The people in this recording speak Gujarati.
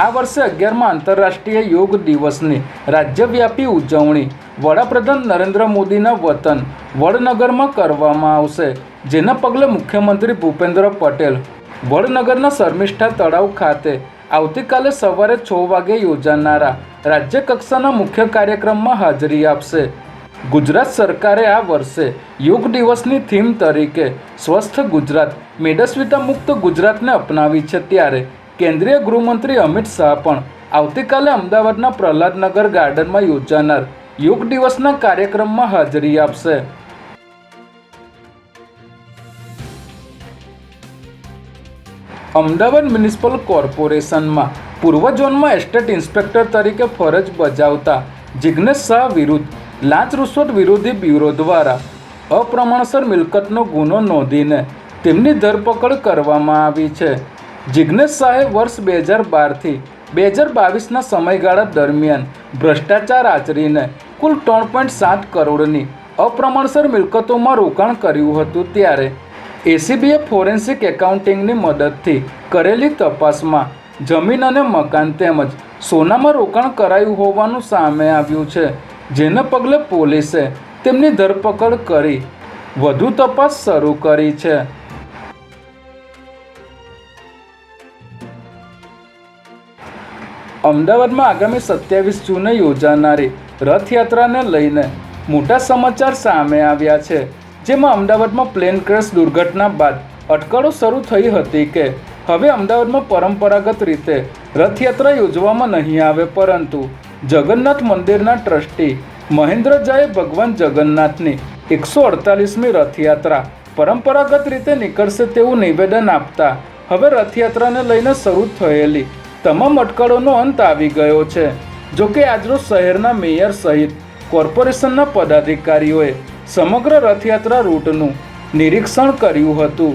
આ વર્ષે અગિયારમાં આંતરરાષ્ટ્રીય યોગ દિવસની રાજ્યવ્યાપી ઉજવણી વડાપ્રધાન નરેન્દ્ર મોદીના વતન વડનગરમાં કરવામાં આવશે, જેના પગલે મુખ્યમંત્રી ભૂપેન્દ્ર પટેલ વડનગરના શર્મિષ્ઠા તળાવ ખાતે આવતીકાલે સવારે છ વાગે યોજાનારા રાજ્ય કક્ષાના મુખ્ય કાર્યક્રમમાં હાજરી આપશે. ગુજરાત સરકારે આ વર્ષે યોગ દિવસની થીમ તરીકે સ્વસ્થ ગુજરાત, મેદસ્વીતા મુક્ત ગુજરાતને અપનાવી છે ત્યારે કેન્દ્રીય ગૃહમંત્રી અમિત શાહ પણ આવતીકાલે અમદાવાદના પ્રહલાદનગર ગાર્ડનમાં યોજાનાર યોગ દિવસના કાર્યક્રમમાં હાજરી આપશે. અમદાવાદ મ્યુનિસિપલ કોર્પોરેશનમાં પૂર્વ ઝોનમાં એસ્ટેટ ઇન્સ્પેક્ટર તરીકે ફરજ બજાવતા જિજ્ઞેશ શાહ વિરુદ્ધ લાંચ રૂશ્વત વિરોધી બ્યુરો દ્વારા અપ્રમાણસર મિલકતનો ગુનો નોંધીને તેમની ધરપકડ કરવામાં આવી છે. જિજ્ઞેશ શાહે વર્ષ બે હજાર બારથી બે હજાર બાવીસના સમયગાળા દરમિયાન ભ્રષ્ટાચાર આચરીને કુલ ત્રણ પોઈન્ટ સાત કરોડની અપ્રમાણસર મિલકતોમાં રોકાણ કર્યું હતું ત્યારે એસીબીએ ફોરેન્સિક એકાઉન્ટિંગની મદદથી કરેલી તપાસમાં જમીન અને મકાન તેમજ સોનામાં રોકાણ કરાયું હોવાનું સામે આવ્યું છે, જેને પગલે પોલીસે તેમની ધરપકડ કરી વધુ તપાસ શરૂ કરી છે. અમદાવાદમાં આગામી સત્યાવીસ જૂને યોજાનારી રથયાત્રાને લઈને મોટા સમાચાર સામે આવ્યા છે. જેમાં અમદાવાદમાં પ્લેન ક્રેશ દુર્ઘટના બાદ અટકળો શરૂ થઈ હતી કે હવે અમદાવાદમાં પરંપરાગત રીતે રથયાત્રા યોજવામાં નહીં આવે, પરંતુ જગન્નાથ મંદિરના ટ્રસ્ટી મહેન્દ્ર જાએ ભગવાન જગન્નાથની એકસો અડતાલીસમી રથયાત્રા પરંપરાગત રીતે નીકળશે તેવું નિવેદન આપતા હવે રથયાત્રાને લઈને શરૂ થયેલી તમામ અટકળોનો અંત આવી ગયો છે. જોકે આજરોજ શહેરના મેયર સહિત કોર્પોરેશનના પદાધિકારીઓએ સમગ્ર રથયાત્રા રૂટનું નિરીક્ષણ કર્યું હતું.